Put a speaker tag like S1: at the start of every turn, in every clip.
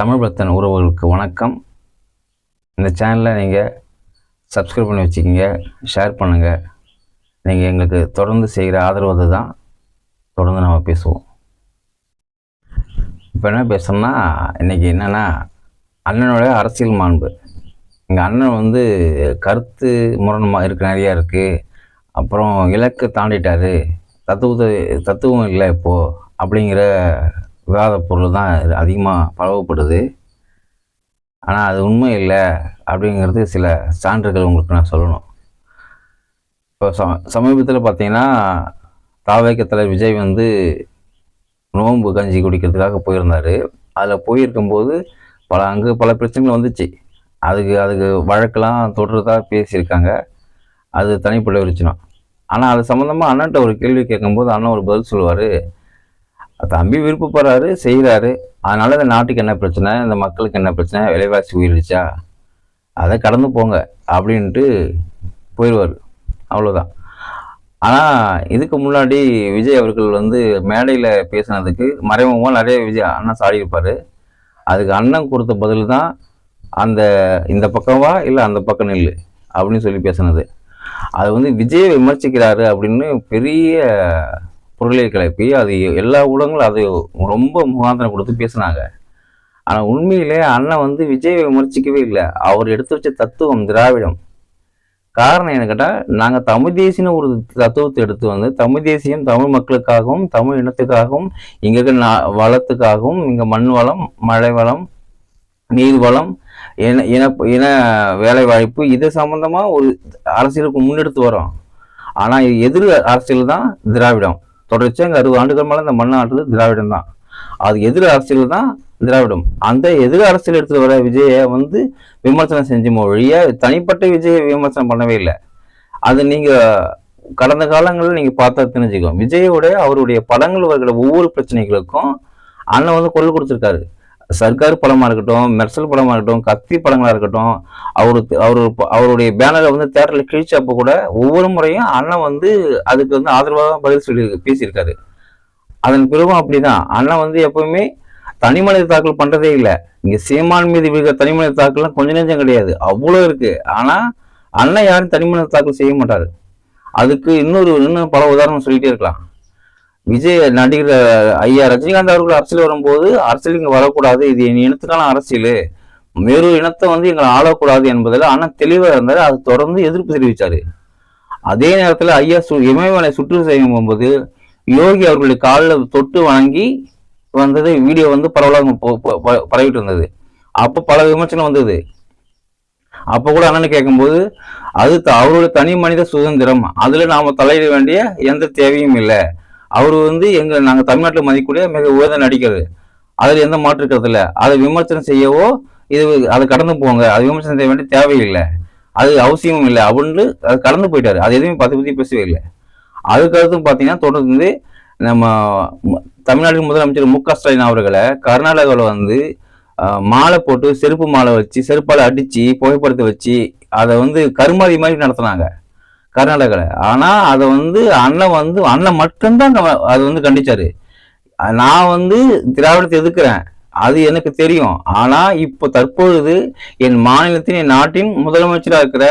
S1: தமிழ் பக்தன் உறவுகளுக்கு வணக்கம். இந்த சேனலை நீங்கள் சப்ஸ்கிரைப் பண்ணி வச்சுக்கிங்க ஷேர் பண்ணுங்கள் நீங்கள் எங்களுக்கு தொடர்ந்து செய்கிற ஆதரவு தான். தொடர்ந்து நம்ம பேசுவோம். இப்போ என்ன பேசுகிறோம்னா இன்றைக்கி என்னென்னா அண்ணனோட அரசியல் மாண்பு. எங்கள் அண்ணன் வந்து கருத்து முரண்மா இருக்கு நிறையா இருக்குது அப்புறம் இலக்கு தாண்டிட்டாரு. தத்துவத்தை தத்துவம் இல்லை இப்போது அப்படிங்கிற விவாத பொருள் தான் அதிகமாக பரவப்படுது. ஆனால் அது உண்மை இல்லை அப்படிங்கிறது சில சான்றுகள் உங்களுக்கு நான் சொல்லணும். இப்போ ச சமீபத்தில் பார்த்தீங்கன்னா தாவேக்க தலைவர் விஜய் வந்து நோன்பு கஞ்சி குடிக்கிறதுக்காக போயிருந்தார். அதில் போயிருக்கும்போது பல அங்கே பல பிரச்சனைகள் வந்துச்சு. அதுக்கு அதுக்கு வழக்கெல்லாம் தொடர்றதாக பேசியிருக்காங்க. அது தனிப்பட்ட பிரச்சனம் ஆனால் அது சம்மந்தமாக அண்ணன்ட்ட ஒரு கேள்வி கேட்கும்போது அண்ணன் ஒரு பதில் சொல்லுவார். தம்பி விருப்பப்படுறாரு செய்கிறாரு அதனால இந்த நாட்டுக்கு என்ன பிரச்சனை? இந்த மக்களுக்கு என்ன பிரச்சனை? விலைவாசி உயிரிடுச்சா? அதை கடந்து போங்க அப்படின்ட்டு போயிடுவார். அவ்வளோதான் ஆனால் இதுக்கு முன்னாடி விஜய் அவர்கள் வந்து மேடையில் பேசினதுக்கு மறைமுகமாக நிறைய விஜய் அண்ணன் சாடியிருப்பார். அதுக்கு அண்ணன் கொடுத்த பதில் தான் அந்த இந்த பக்கமா இல்லை அந்த பக்கம் இல்லை அப்படின்னு சொல்லி பேசினது. அது வந்து விஜயை விமர்சிக்கிறாரு அப்படின்னு பெரிய பொருளை கிளப்பி அது எல்லா ஊடகங்களும் அது ரொம்ப முகாந்திரம் கொடுத்து பேசுனாங்க. ஆனால் உண்மையிலே அண்ணன் வந்து விஜயை விமர்சிக்கவே இல்லை. அவர் எடுத்து வச்ச தத்துவம் திராவிடம். காரணம் என்ன கேட்டால் நாங்கள் தமிழ் தேசியன்னு ஒரு தத்துவத்தை எடுத்து வந்து தமிழ் தேசியம் தமிழ் மக்களுக்காகவும் தமிழ் இனத்துக்காகவும் இங்கே இருக்க நா- வளத்துக்காகவும் இங்கே மண் வளம் மழை வளம் நீர் வளம் இன இன இன வேலை வாய்ப்பு இது சம்பந்தமாக ஒரு அரசியலுக்கு முன்னெடுத்து வரோம் ஆனால் எதிர் அரசியல் தான் திராவிடம். தொடர்ச்சியாக இங்கே அறுபது ஆண்டுகள் மேலே இந்த மண் திராவிடம் தான். அது எதிர் அரசியல் தான் திராவிடம். அந்த எதிர் அரசியல் எடுத்துட்டு வர விஜயை வந்து விமர்சனம் செஞ்ச ஒழிய தனிப்பட்ட விஜயை விமர்சனம் பண்ணவே இல்லை. அது நீங்கள் கடந்த காலங்களில் நீங்கள் பார்த்தா தெரிஞ்சுக்கோ விஜயோட அவருடைய படங்கள் வருகிற ஒவ்வொரு பிரச்சனைகளுக்கும் அண்ணன் வந்து குரல் கொடுத்துருக்காரு. சர்க்கார் படமாக இருக்கட்டும் மெர்சல் படமாக இருக்கட்டும் கத்தி படங்களாக இருக்கட்டும் அவருக்கு அவர் அவருடைய பேனரை வந்து தேட்டரில் கிழிச்சப்போ கூட ஒவ்வொரு முறையும் அண்ணன் வந்து அதுக்கு வந்து ஆதரவாக பதில் சொல்லி பேசியிருக்காரு. அதன் பிறகும் அப்படிதான். அண்ணன் வந்து எப்பவுமே தனிமனித தாக்கல் பண்ணுறதே இல்லை. இங்கே சீமான் மீது விழுகிற தனிமனித தாக்கல்லாம் கொஞ்ச நெஞ்சம் கிடையாது. அவ்வளோ இருக்குது ஆனால் அண்ணன் யாரும் தனி மனித தாக்கல் செய்ய மாட்டார். அதுக்கு இன்னொரு இன்னும் பல உதாரணம் சொல்லிகிட்டே இருக்கலாம். விஜய் நடிகர் ஐயா ரஜினிகாந்த் அவர்கள் அரசியல் வரும்போது அரசியல் இங்கே வரக்கூடாது. இது என் இனத்துக்கான அரசியல். வேறு இனத்தை வந்து எங்களை ஆளக்கூடாது என்பதில் ஆனால் தெளிவாக இருந்தார். அது தொடர்ந்து எதிர்ப்பு தெரிவித்தார் அதே நேரத்தில் ஐயா சு இமயமலை சுற்று செய்யும் போகும்போது யோகி அவர்களுடைய காலில் தொட்டு வணங்கி வந்தது வீடியோ வந்து பரவலாக ப- பரவிட்டு இருந்தது. அப்போ பல விமர்சனம் வந்தது. அப்போ கூட அண்ணன் கேட்கும்போது அது த- அவருடைய தனி மனித சுதந்திரம். அதில் நாம் தலையிட வேண்டிய எந்த தேவையும் இல்லை. அவர் வந்து எங்க நாங்கள் தமிழ்நாட்டில் மதிக்கக்கூடிய மிக உயர்ந்த நடிகர். அதில் எந்த மாற்று இருக்கிறதில்ல இல்லை. அதை விமர்சனம் செய்யவோ இது அதை கடந்து போங்க. அது விமர்சனம் செய்ய வேண்டிய தேவையில்லை. அது அவசியமும் இல்லை. அப்படின்னு அது கடந்து போயிட்டாரு. அது எதுவுமே பத்தி பத்தி பேசவே இல்லை. அதுக்கடுத்து பார்த்தீங்கன்னா தொடர்ந்து நம்ம தமிழ்நாட்டின் முதலமைச்சர் மு க ஸ்டாலின் அவர்களை கர்நாடகாவில் வந்து மாலை போட்டு செருப்பு மாலை வச்சு செருப்பால் அடித்து புகைப்படத்தை வச்சு அதை வந்து கருமாதி மாதிரி நடத்துனாங்க. கர்நாடகாவில் ஆனால் அதை வந்து அண்ணன் வந்து அண்ணன் மட்டும்தான் அது வந்து கண்டிச்சாரு. நான் வந்து திராவிடத்தை எதிர்க்கிறேன். அது எனக்கு தெரியும். ஆனால் இப்போ தற்பொழுது என் மாநிலத்தின் என் நாட்டின் முதலமைச்சராக இருக்கிற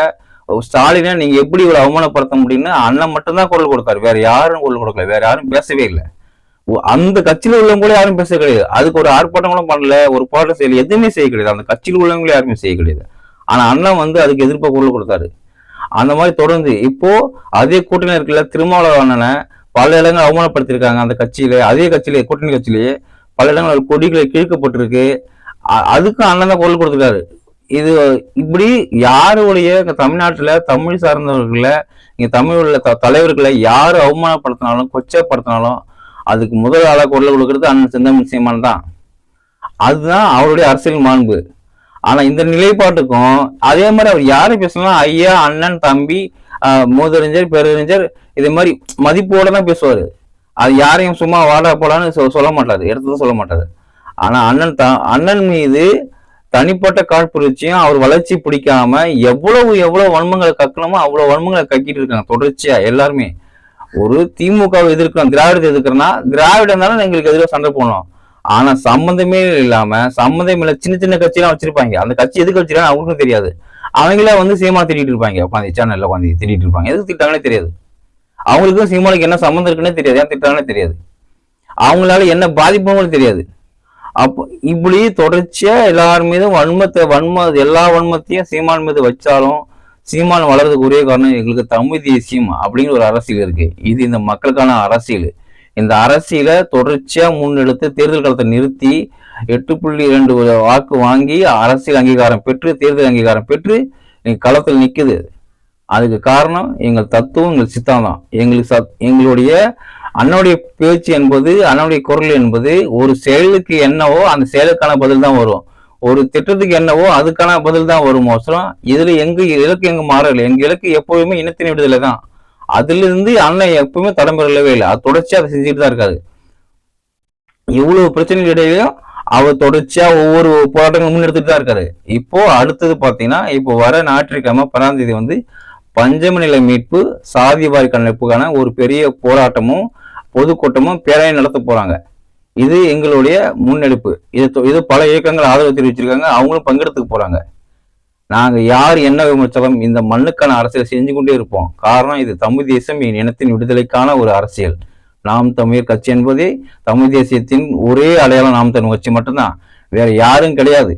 S1: ஸ்டாலினை நீங்கள் எப்படி இவ்வளோ அவமானப்படுத்த முடியும்னு அண்ணன் மட்டும்தான் குரல் கொடுத்தாரு. வேற யாரும் குரல் கொடுக்கல. வேற யாரும் பேசவே இல்லை. அந்த கட்சியில் உள்ளவங்க கூட யாரும் பேச கிடையாது. அதுக்கு ஒரு ஆர்ப்பாட்டம் கூட பண்ணல. ஒரு போராட்டம் செய்யல எதுவுமே செய்ய கிடையாது. அந்த கட்சியில் உள்ளவங்களும் யாருமே செய்ய கிடையாது. ஆனால் அண்ணன் வந்து அதுக்கு எதிர்ப்பு குரல் கொடுத்தாரு. அந்த மாதிரி தொடர்ந்து இப்போ அதே கூட்டணி இருக்குல்ல திருமாவளவன் அண்ணனை பல இடங்கள் அவமானப்படுத்தியிருக்காங்க. அந்த கட்சியில அதே கட்சியிலே கூட்டணி கட்சியிலேயே பல இடங்கள் கொடிகளை கீழ்க்கப்பட்டிருக்கு. அ- அதுக்கும் அண்ணன் தான் குரல் கொடுத்துருக்காரு. இது இப்படி யாருடைய இங்க தமிழ்நாட்டுல தமிழ் சார்ந்தவர்களை இங்க தமிழ் உள்ள த- தலைவர்களை யாரு அவமானப்படுத்தினாலும் கொச்சைப்படுத்தினாலும் அதுக்கு முதல் ஆளா குரல் கொடுக்கறது அண்ணன் செந்தமிழ் சீமான் தான். அதுதான் அவருடைய அரசியல் மாண்பு. ஆனா இந்த நிலைப்பாட்டுக்கும் அதே மாதிரி அவர் யாரை பேசலாம் ஐயா அண்ணன் தம்பி மூதறிஞர் பெருறிஞர் இதே மாதிரி மதிப்போட தான் பேசுவாரு. அது யாரையும் சும்மா வாடா போலான்னு சொ- சொல்ல மாட்டாரு எடுத்ததும் சொல்ல மாட்டாரு. ஆனா அண்ணன் த அண்ணன் மீது தனிப்பட்ட காழ்ப்புணர்ச்சியும் அவர் வளர்ச்சி பிடிக்காம எவ்வளவு எவ்வளவு வன்மங்களை கக்கணுமோ அவ்வளவு வன்மங்களை கக்கிட்டு இருக்காங்க தொடர்ச்சியா எல்லாருமே. ஒரு திமுகவை எதிர்க்கிறோம் திராவிடத்தை எதிர்க்கிறோம்னா திராவிடம் எங்களுக்கு எதிராக சண்டை போடணும். ஆனா சம்மந்தமே இல்லாம சம்மந்தம் இல்ல சின்ன சின்ன கட்சியெல்லாம் வச்சிருப்பாங்க. அந்த கட்சி எதுக்கு வச்சிருக்காங்க அவங்களுக்கும் தெரியாது. அவங்களே வந்து சீமா திட்டிட்டு இருப்பாங்க. உட்காந்து சேனல்ல உட்காந்து திட்டிட்டு இருப்பாங்க. எதுக்கு திட்டாங்கன்னே தெரியாது. அவங்களுக்கும் சீமானுக்கு என்ன சம்மந்தம் இருக்குன்னே தெரியாது. ஏன் திட்டாங்கன்னே தெரியாது. அவங்களால என்ன பாதிப்புங்களும் தெரியாது. அப்போ இப்படி தொடர்ச்சியா எல்லார் மீதும் வன்மத்தை வன்ம எல்லா வன்மத்தையும் சீமான் மீது வச்சாலும் சீமான் வளர்றதுக்கு ஒரே காரணம் எங்களுக்கு தமிழ் தேசியம் அப்படிங்கிற ஒரு அரசியல் இருக்கு. இது இந்த மக்களுக்கான அரசியல். இந்த அரசியலை தொடர்ச்சியா முன்னெடுத்து தேர்தல் காலத்தை நிறுத்தி எட்டு புள்ளி இரண்டு வாக்கு வாங்கி அரசியல் அங்கீகாரம் பெற்று தேர்தல் அங்கீகாரம் பெற்று இன்னைக்கு களத்தில் நிற்குது அதுக்கு காரணம் எங்கள் தத்துவம் எங்கள் சித்தாந்தம். எங்களுக்கு சத் எங்களுடைய அண்ணனுடைய பேச்சு என்பது அண்ணனுடைய குரல் என்பது ஒரு செயலுக்கு என்னவோ அந்த செயலுக்கான பதில் தான் வரும். ஒரு திட்டத்துக்கு என்னவோ அதுக்கான பதில் தான் வரும் மோசம். இதுல எங்க இலக்கு எங்க மாறல எங்க இலக்கு எப்போதுமே இனத்தின் விடுதலை தான். அதுல இருந்து அண்ணன் எப்பவுமே தடம்பெறலவே இல்லை. அது தொடர்ச்சியா அதை செஞ்சுட்டு தான் இருக்காது இவ்வளவு பிரச்சனைகள் இடையிலும் அவர் தொடர்ச்சியா ஒவ்வொரு போராட்டங்களும் முன்னெடுத்துட்டு தான் இருக்காரு. இப்போ அடுத்தது பாத்தீங்கன்னா இப்போ வர ஞாயிற்றுக்கிழமை பன்னெண்டாம் தேதி வந்து பஞ்சம நிலை மீட்பு சாதிவாரி கணப்புக்கான ஒரு பெரிய போராட்டமும் பொதுக்கூட்டமும் பேராயம் நடத்த போறாங்க. இது எங்களுடைய முன்னெடுப்பு. இது இது பல இயக்கங்கள் ஆதரவு தெரிவிச்சிருக்காங்க. அவங்களும் பங்கெடுத்துக்க போறாங்க. நாங்கள் யார் என்ன விமர்சனம் இந்த மண்ணுக்கான அரசியல் செஞ்சு கொண்டே இருப்போம். காரணம் இது தமிழ் தேசம் என் இனத்தின் விடுதலைக்கான ஒரு அரசியல். நாம் தமிழர் கட்சி என்பதே தமிழ் தேசியத்தின் ஒரே அடையாளம் நாம் தமிழ் கட்சி மட்டும்தான். வேற யாரும் கிடையாது.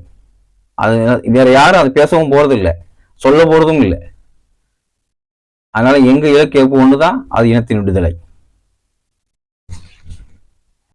S1: அது வேற யாரும் அது பேசவும் போறது இல்லை சொல்ல போறதும் இல்லை. அதனால எங்க இலக்கு எப்போ ஒண்ணுதான்? அது இனத்தின் விடுதலை.